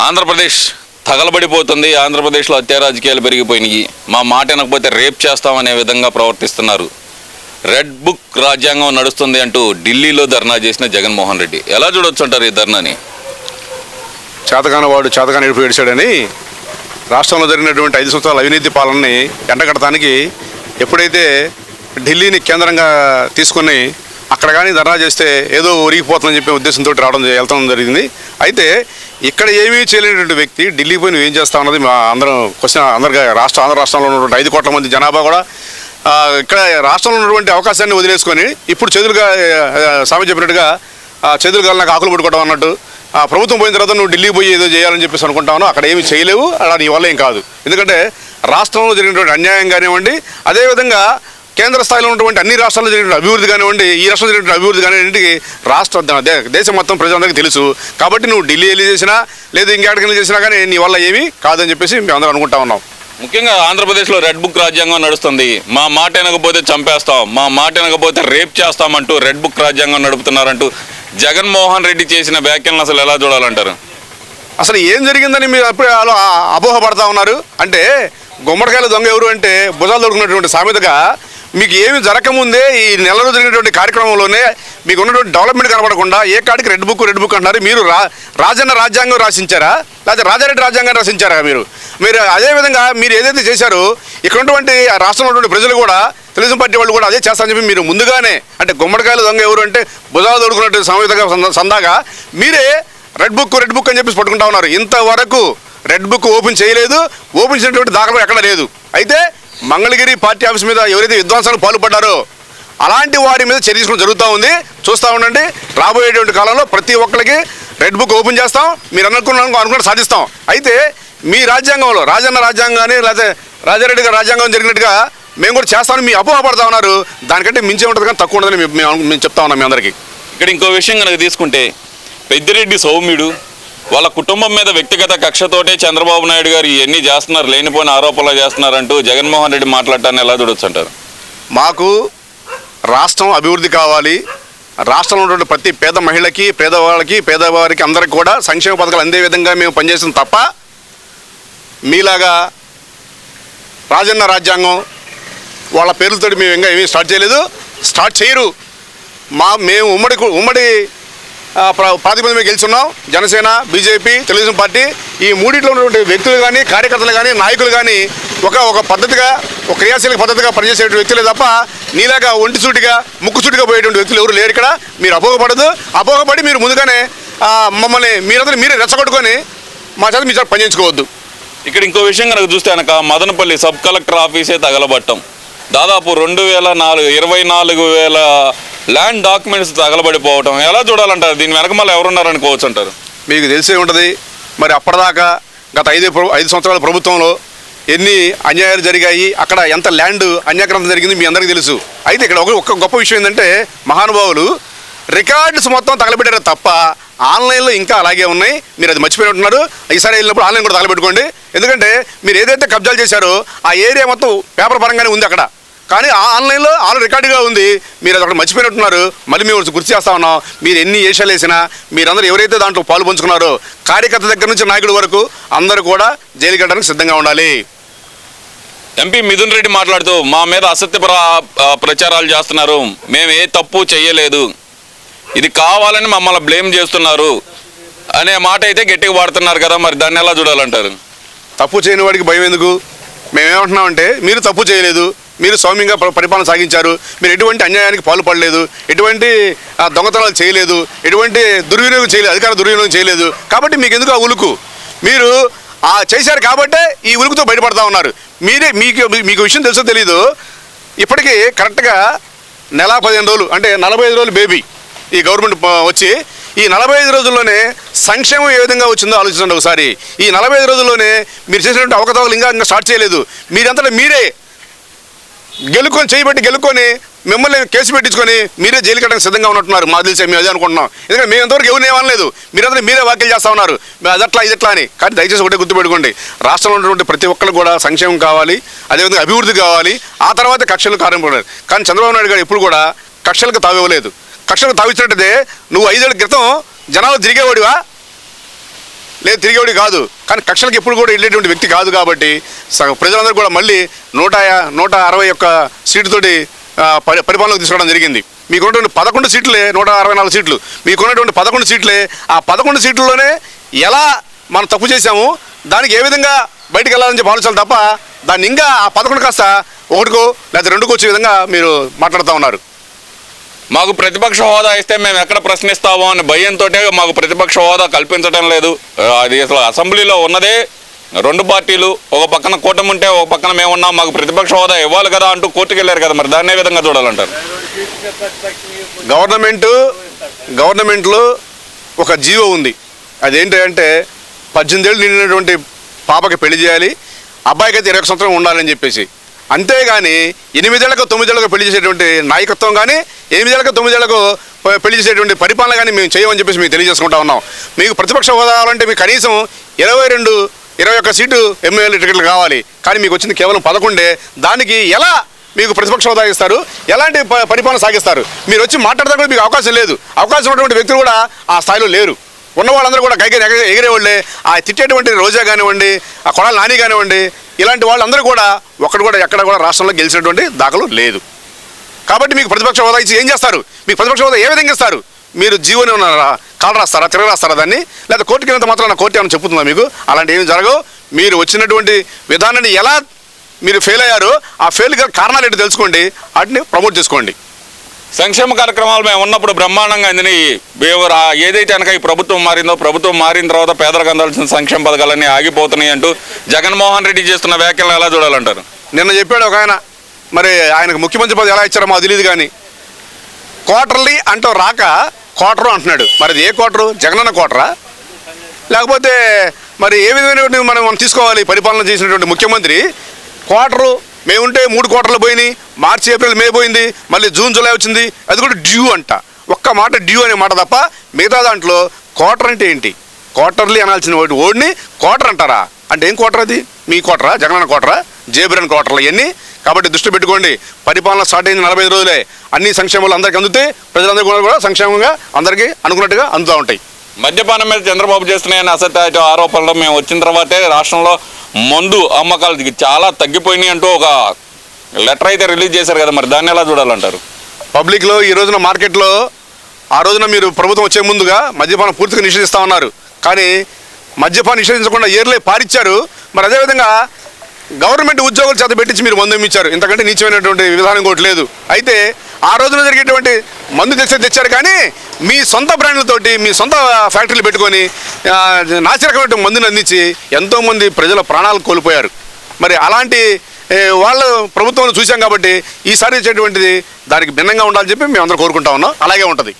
ఆంధ్రప్రదేశ్ తగలబడిపోతుంది. ఆంధ్రప్రదేశ్లో హత్యా రాజకీయాలు పెరిగిపోయినాయి. మా మాట వినకపోతే రేప్ చేస్తామనే విధంగా ప్రవర్తిస్తున్నారు. రెడ్ బుక్ రాజ్యాంగం నడుస్తుంది అంటూ ఢిల్లీలో ధర్నా చేసిన జగన్మోహన్ రెడ్డి. ఎలా చూడొచ్చు అంటారు ఈ ధర్నాని? చేతకాని వాడు చేతకాని ఎడుపు ఏడిచాడని రాష్ట్రంలో జరిగినటువంటి ఐదు సంవత్సరాల అవినీతి పాలనని ఎండగడటానికి ఎప్పుడైతే ఢిల్లీని కేంద్రంగా తీసుకుని అక్కడ కానీ ధర్నా చేస్తే ఏదో ఒరిగిపోతుందని చెప్పే ఉద్దేశంతో రావడం వెళ్తడం జరిగింది. అయితే ఇక్కడ ఏమీ చేయలేనటువంటి వ్యక్తి ఢిల్లీ పోయి నువ్వు ఏం చేస్తావు అన్నది మా అందరం క్వశ్చన్ అందరికీ రాష్ట్ర ఆంధ్ర రాష్ట్రంలో ఉన్నటువంటి ఐదు కోట్ల మంది జనాభా కూడా ఇక్కడ రాష్ట్రంలో ఉన్నటువంటి అవకాశాన్ని వదిలేసుకొని ఇప్పుడు చేతులుగా స్వామి చెప్పినట్టుగా చేతులు కాలు నాకు ఆకులు పట్టుకోవడం అన్నట్టు ఆ ప్రభుత్వం పోయిన తర్వాత నువ్వు ఢిల్లీ పోయి ఏదో చేయాలని చెప్పేసి అనుకుంటాను అక్కడ ఏమి చేయలేవు. అలా నీ వల్ల ఏం కాదు. ఎందుకంటే రాష్ట్రంలో జరిగినటువంటి అన్యాయం కానివ్వండి అదేవిధంగా కేంద్ర స్థాయిలో ఉన్నటువంటి అన్ని రాష్ట్రాల్లో జరిగిన అభివృద్ధి కానివ్వండి ఈ రాష్ట్రంలో జరిగిన అభివృద్ధి కానివ్వండి రాష్ట్ర దేశం మొత్తం ప్రజలందరికీ తెలుసు. కాబట్టి నువ్వు ఢిల్లీ వెళ్ళి చేసినా లేదా ఇంకెక్కడికి చేసినా కానీ నీ వల్ల ఏమీ కాదని చెప్పేసి మేము అందరం అనుకుంటా ఉన్నాం. ముఖ్యంగా ఆంధ్రప్రదేశ్లో రెడ్ బుక్ రాజ్యాంగం నడుస్తుంది. మా మాట వినకపోతే చంపేస్తాం. మా మాట వినకపోతే రేప్ చేస్తామంటూ రెడ్ బుక్ రాజ్యాంగం నడుపుతున్నారంటూ జగన్మోహన్ రెడ్డి చేసిన వ్యాఖ్యలను అసలు ఎలా చూడాలంటారు? అసలు ఏం జరిగిందని మీరు అప్పుడే అపోహపడతా ఉన్నారు? అంటే గుమ్మడికాయల దొంగ ఎవరు అంటే భుజాలు దొరుకున్నటువంటి సామెతగా మీకు ఏమి జరగకముందే ఈ నెలలో జరిగినటువంటి కార్యక్రమంలోనే మీకు ఉన్నటువంటి డెవలప్మెంట్ కనపడకుండా ఏ కాడికి రెడ్ బుక్ రెడ్ బుక్ అంటున్నారు? మీరు రా రాజన్న రాజ్యాంగం రాసించారా? లేకపోతే రాజారెడ్డి రాజ్యాంగం రాసించారా మీరు? మీరు అదేవిధంగా మీరు ఏదైతే చేశారో ఇక్కడ ఉన్నటువంటి ఆ రాష్ట్రంలో ఉన్నటువంటి ప్రజలు కూడా తెలుగుదేశం పార్టీ వాళ్ళు కూడా అదే చేస్తారని చెప్పి మీరు ముందుగానే అంటే గుమ్మడికాయల దొంగ ఎవరు అంటే భుజాలు దొరుకున్నట్టు సామెతగా సందాగా మీరే రెడ్ బుక్ రెడ్ బుక్ అని చెప్పేసి పట్టుకుంటా ఉన్నారు. ఇంతవరకు రెడ్ బుక్ ఓపెన్ చేయలేదు. ఓపెన్ చేసినటువంటి దాఖలు ఎక్కడ లేదు. అయితే మంగళగిరి పార్టీ ఆఫీస్ మీద ఎవరైతే విధ్వంసాలకు పాల్పడ్డారో అలాంటి వారి మీద చర్య తీసుకోవడం జరుగుతూ ఉంది. చూస్తూ ఉండండి. రాబోయేటువంటి కాలంలో ప్రతి ఒక్కరికి రెడ్ బుక్ ఓపెన్ చేస్తాం. మీరు అనుకున్న అనుకున్న సాధిస్తాం. అయితే మీ రాజ్యాంగంలో రాజన్న రాజ్యాంగాన్ని లేకపోతే రాజారెడ్డి గారి రాజ్యాంగం జరిగినట్టుగా మేము కూడా చేస్తామని మీ అపోహపడతా ఉన్నారు. దానికంటే మించే ఉంటుంది కానీ తక్కువ ఉండదని మేము మేము చెప్తా ఉన్నాం మీ అందరికీ. ఇక్కడ ఇంకో విషయం కనుక తీసుకుంటే పెద్దిరెడ్డి సౌమ్యుడు వాళ్ళ కుటుంబం మీద వ్యక్తిగత కక్షతోటే చంద్రబాబు నాయుడు గారు ఇవన్నీ చేస్తున్నారు లేనిపోయిన ఆరోపణలు చేస్తున్నారంటూ జగన్మోహన్ రెడ్డి మాట్లాడటాన్ని ఎలా చూడొచ్చు మాకు రాష్ట్రం అభివృద్ధి కావాలి. రాష్ట్రంలో ఉన్నటువంటి ప్రతి పేద మహిళకి పేదవాళ్ళకి పేదవారికి అందరికి కూడా సంక్షేమ పథకాలు అందే విధంగా మేము పనిచేస్తాం తప్ప మీలాగా రాజన్న రాజ్యాంగం వాళ్ళ పేర్లతో మేము ఇంకా ఏమీ స్టార్ట్ చేయలేదు. స్టార్ట్ చేయరు. మా మేము ఉమ్మడి ఉమ్మడి ఆ, ప్రాతిపదిక మీద గెలుచున్నాం. జనసేన బీజేపీ తెలుగుదేశం పార్టీ ఈ మూడిట్లో ఉన్నటువంటి వ్యక్తులు కానీ కార్యకర్తలు కానీ నాయకులు కానీ ఒక ఒక పద్ధతిగా ఒక క్రియాశీలక పద్ధతిగా పనిచేసే వ్యక్తులే తప్ప నీలాగా ఒంటిసూటిగా ముక్కుసూటిగా పోయేటువంటి వ్యక్తులు ఎవరు లేరు ఇక్కడ. మీరు అపోహపడదు. అపోహపడి మీరు ముందుగానే మమ్మల్ని మీరందరూ మీరే రెచ్చగొట్టుకొని మా చేత మీ చేత పనిచేయించుకోవద్దు ఇక్కడ ఇంకో విషయం కనుక చూస్తే కనుక మదనపల్లి సబ్ కలెక్టర్ ఆఫీసే తగలబట్టం. దాదాపు రెండు వేల నాలుగు ఇరవై నాలుగు వేల ల్యాండ్ డాక్యుమెంట్స్ తగలబడిపోవటం. ఎలా చూడాలంటారు? దీని వెనక మళ్ళీ ఎవరున్నారనుకోవచ్చు అంటారు. మీకు తెలిసే ఉంటుంది. మరి అప్పటిదాకా గత ఐదు ఐదు సంవత్సరాల ప్రభుత్వంలో ఎన్ని అన్యాయాలు జరిగాయి అక్కడ ఎంత ల్యాండ్ అన్యాక్రాంతం జరిగింది మీ అందరికీ తెలుసు. అయితే ఇక్కడ ఒక ఒక గొప్ప విషయం ఏంటంటే మహానుభావులు రికార్డ్స్ మొత్తం తగలబెట్టారు తప్ప ఆన్లైన్లో ఇంకా అలాగే ఉన్నాయి. మీరు అది మర్చిపోయినట్టున్నారు. ఈసారి వెళ్ళినప్పుడు ఆన్లైన్ కూడా తగలబెట్టుకోండి. ఎందుకంటే మీరు ఏదైతే కబ్జాలు చేశారో ఆ ఏరియా మొత్తం పేపర్ పరంగానే ఉంది అక్కడ. కానీ ఆ ఆన్లైన్లో ఆల్ రికార్డుగా ఉంది. మీరు అది అక్కడ మర్చిపోయినట్టున్నారు. మళ్ళీ మేము గుర్తు చేస్తా ఉన్నాం. మీరు ఎన్ని ఏషాలు వేసినా మీరందరూ ఎవరైతే దాంట్లో పాలు పంచుకున్నారో కార్యకర్త దగ్గర నుంచి నాయకుడి వరకు అందరూ కూడా జైలుకి వెళ్ళడానికి సిద్ధంగా ఉండాలి. ఎంపీ మిథున్ రెడ్డి మాట్లాడుతూ మా మీద అసత్య ప్రచారాలు చేస్తున్నారు. మేము ఏ తప్పు చేయలేదు. ఇది కావాలని మమ్మల్ని బ్లేమ్ చేస్తున్నారు. అనే మాట అయితే గట్టిగా వాడుతున్నారు కదా మరి దాన్ని ఎలా చూడాలంటారు? తప్పు చేయని వాడికి భయం ఎందుకు? మేమేమంటున్నామంటే మీరు తప్పు చేయలేదు. మీరు సౌమ్యంగా పరిపాలన సాగించారు. మీరు ఎటువంటి అన్యాయానికి పాల్పడలేదు. ఎటువంటి దొంగతనాలు చేయలేదు. ఎటువంటి దుర్వినియోగం చేయలేదు. అధికార దుర్వినియోగం చేయలేదు. కాబట్టి మీకు ఎందుకు ఆ ఉలుకు? మీరు ఆ చేశారు కాబట్టే ఈ ఉలుకుతో బయటపడతా ఉన్నారు. మీరే మీకు మీకు విషయం తెలుసో తెలీదు ఇప్పటికీ కరెక్ట్గా నెల పదిహేను రోజులు అంటే నలభై ఐదు రోజులు బేబీ ఈ గవర్నమెంట్ వచ్చి ఈ నలభై ఐదు రోజుల్లోనే సంక్షేమం ఏ విధంగా వచ్చిందో ఆలోచించండి ఒకసారి. ఈ నలభై ఐదు రోజుల్లోనే మీరు చేసినటువంటి అవకతవకలు ఇంకా ఇంకా స్టార్ట్ చేయలేదు. మీరంతటా మీరే గెలుకొని చేయబట్టి గెలుకొని మిమ్మల్ని కేసు పెట్టించుకొని మీరే జైలు కట్టడానికి సిద్ధంగా ఉన్నట్టున్నారు. మా తెలిసి మేము అదే అనుకుంటున్నాం. ఎందుకంటే మేము ఎంతవరకు ఎవరిని ఏమనలేదు. మీరందరూ మీరే వ్యాఖ్యలు చేస్తా ఉన్నారు. మేము అదట్లా ఇదట్లా అని. కానీ దయచేసి ఒకటే గుర్తుపెట్టుకోండి. రాష్ట్రంలో ఉన్నటువంటి ప్రతి ఒక్కరు కూడా సంక్షేమం కావాలి అదేవిధంగా అభివృద్ధి కావాలి ఆ తర్వాత కక్షలు కార్యక్రమం కానీ చంద్రబాబు నాయుడు గారు ఎప్పుడు కూడా కక్షలకు తావివ్వలేదు. కక్షలకు తావించినట్టే నువ్వు ఐదేళ్ళ క్రితం జనాలు తిరిగేవాడివా? లేదు తిరిగేవాడి కాదు. కానీ కక్షలకు ఎప్పుడు కూడా వెళ్ళేటువంటి వ్యక్తి కాదు కాబట్టి సగ- ప్రజలందరూ కూడా మళ్ళీ నూట నూట అరవై ఒక్క సీటుతోటి పరి పరిపాలనకు తీసుకోవడం జరిగింది. మీకున్నటువంటి పదకొండు సీట్లే నూట అరవై నాలుగు సీట్లు. మీకున్నటువంటి పదకొండు సీట్లే ఆ పదకొండు సీట్లలోనే ఎలా మనం తప్పు చేశాము దానికి ఏ విధంగా బయటికి వెళ్ళాలని చెప్పి ఆలోచన తప్ప దాన్ని ఇంకా ఆ పదకొండు కాస్త ఒకటికో లేదా రెండుకో వచ్చే విధంగా మీరు మాట్లాడుతూ ఉన్నారు. మాకు ప్రతిపక్ష హోదా ఇస్తే మేము ఎక్కడ ప్రశ్నిస్తామో అని భయంతో మాకు ప్రతిపక్ష హోదా కల్పించడం లేదు. అది అసలు అసెంబ్లీలో ఉన్నదే రెండు పార్టీలు ఒక పక్కన కూటమి ఉంటే ఒక పక్కన మేము ఉన్నాం మాకు ప్రతిపక్ష హోదా ఇవ్వాలి కదా అంటూ కోర్టుకు వెళ్ళారు కదా మరి దాన్ని విధంగా చూడాలంటారు. గవర్నమెంట్ గవర్నమెంట్లో ఒక జీవో ఉంది. అదేంటంటే పద్దెనిమిది ఏళ్ళు నిండినటువంటి పాపకి పెళ్ళి చేయాలి అబ్బాయికి అయితే ఇరవై సంవత్సరం ఉండాలని చెప్పేసి. అంతేగాని ఎనిమిదేళ్ళకు తొమ్మిదేళ్ళకు పెళ్ళి చేసేటువంటి నాయకత్వం కానీ ఎనిమిదేళ్ళకు తొమ్మిదేళ్ళకు పెళ్ళి చేసేటువంటి పరిపాలన కానీ మేము చేయమని చెప్పేసి మీకు తెలియజేసుకుంటా ఉన్నాం. మీకు ప్రతిపక్ష హోదా కావాలంటే మీకు కనీసం ఇరవై రెండు ఇరవై ఒక్క సీటు ఎమ్మెల్యే టికెట్లు కావాలి. కానీ మీకు వచ్చింది కేవలం పదకొండే. దానికి ఎలా మీకు ప్రతిపక్ష హోదా ఇస్తారు? ఎలాంటి ప- పరిపాలన సాగిస్తారు? మీరు వచ్చి మాట్లాడడానికి మీకు అవకాశం లేదు. అవకాశం ఉన్నటువంటి వ్యక్తులు కూడా ఆ స్థాయిలో లేరు. ఉన్న వాళ్ళందరూ కూడా గైకి ఎగిరే వాళ్ళే ఆ తిట్టేటువంటి రోజా కానివ్వండి ఆ కొడాలి నాని కానివ్వండి ఇలాంటి వాళ్ళందరూ కూడా ఒక్కడు కూడా ఎక్కడ కూడా రాష్ట్రంలో గెలిచినటువంటి దాఖలు లేదు. కాబట్టి మీకు ప్రతిపక్ష హోదా ఇచ్చి ఏం చేస్తారు? మీకు ప్రతిపక్ష హోదా ఏ విధంగా ఇస్తారు? మీరు జీవోని ఉన్నారా? కాలు రాస్తారా? తిరగ రాస్తారా దాన్ని? లేదా కోర్టుకి వెళ్ళినంత మాత్రం కోర్టు ఏమైనా చెప్తుందా మీకు? అలాంటి ఏమి జరగవు. మీరు వచ్చినటువంటి విధానాన్ని ఎలా మీరు ఫెయిల్ అయ్యారో ఆ ఫెయిల్ కారణాలు ఏంటి తెలుసుకోండి. వాటిని ప్రమోట్ చేసుకోండి. సంక్షేమ కార్యక్రమాలు మేము ఉన్నప్పుడు బ్రహ్మాండంగా అందినాయి. మేము ఏదైతే కనుక ఈ ప్రభుత్వం మారిందో ప్రభుత్వం మారిన తర్వాత పేదలకు అందాల్సిన సంక్షేమ పథకాలన్నీ ఆగిపోతున్నాయి అంటూ జగన్మోహన్ రెడ్డి చేస్తున్న వ్యాఖ్యలను ఎలా చూడాలంటారు? నిన్న చెప్పాడు ఒక ఆయన. మరి ఆయనకు ముఖ్యమంత్రి పదవి ఎలా ఇచ్చారో మాకు తెలియదు కానీ క్వార్టర్లీ అంటూ రాక క్వార్టరు అంటున్నాడు. మరి ఏ క్వార్టరు? జగనన్న క్వార్టరా? లేకపోతే మరి ఏ విధమైనటువంటి మనం మనం తీసుకోవాలి పరిపాలన చేసినటువంటి ముఖ్యమంత్రి క్వార్టరు మేముంటే మూడు కోటలు పోయినాయి. మార్చి ఏప్రిల్ మే పోయింది. మళ్ళీ జూన్ జూలై వచ్చింది. అది కూడా డ్యూ అంట. ఒక్క మాట డ్యూ అనే మాట తప్ప మిగతా దాంట్లో క్వార్టర్ అంటే ఏంటి? క్వార్టర్లీ అనాల్సిన వాటి ఓడిని క్వార్టర్ అంటారా? అంటే ఏం క్వార్టర్ అది? మీ క్వార్టరా? జగనన్న క్వార్టరా? జేబిరన్ క్వార్టర్లు ఇవన్నీ. కాబట్టి దృష్టి పెట్టుకోండి. పరిపాలన స్టార్ట్ అయింది నలభై ఐదు రోజులే. అన్ని సంక్షేమాలు అందరికీ అందుతాయి. ప్రజలందరూ కూడా కూడా సంక్షేమంగా అందరికీ అనుకున్నట్టుగా అందుతూ ఉంటాయి. మద్యపానం మీద చంద్రబాబు చేస్తున్నాయని అసత్య ఆరోపణలు మేము వచ్చిన తర్వాతే రాష్ట్రంలో మందు అమ్మకాలు చాలా తగ్గిపోయినాయి అంటూ ఒక లెటర్ అయితే రిలీజ్ చేశారు కదా మరి దాన్ని ఎలా చూడాలంటారు? పబ్లిక్లో ఈ రోజున మార్కెట్లో ఆ రోజున మీరు ప్రభుత్వం వచ్చే ముందుగా మద్యపానం పూర్తిగా నిషేధిస్తా ఉన్నారు. కానీ మద్యపానం నిషేధించకుండా ఏర్లే పారిచ్చారు. మరి అదేవిధంగా గవర్నమెంట్ ఉద్యోగుల చేత పెట్టించి మీరు మందు ఇచ్చారు ఇంతకంటే నీచమైనటువంటి విధానం కూడా లేదు. అయితే ఆ రోజున జరిగేటువంటి మందు తెచ్చి తెచ్చారు కానీ మీ సొంత బ్రాండ్లతోటి మీ సొంత ఫ్యాక్టరీలు పెట్టుకొని ఆ, నాసిరకమైన మందుని అందించి ఎంతోమంది ప్రజల ప్రాణాలు కోల్పోయారు. మరి అలాంటి వాళ్ళ ప్రభుత్వం చూసాం కాబట్టి ఈసారి ఇచ్చేటువంటిది దానికి భిన్నంగా ఉండాలని చెప్పి మేము అందరూ కోరుకుంటా ఉన్నాం. అలాగే ఉంటుంది.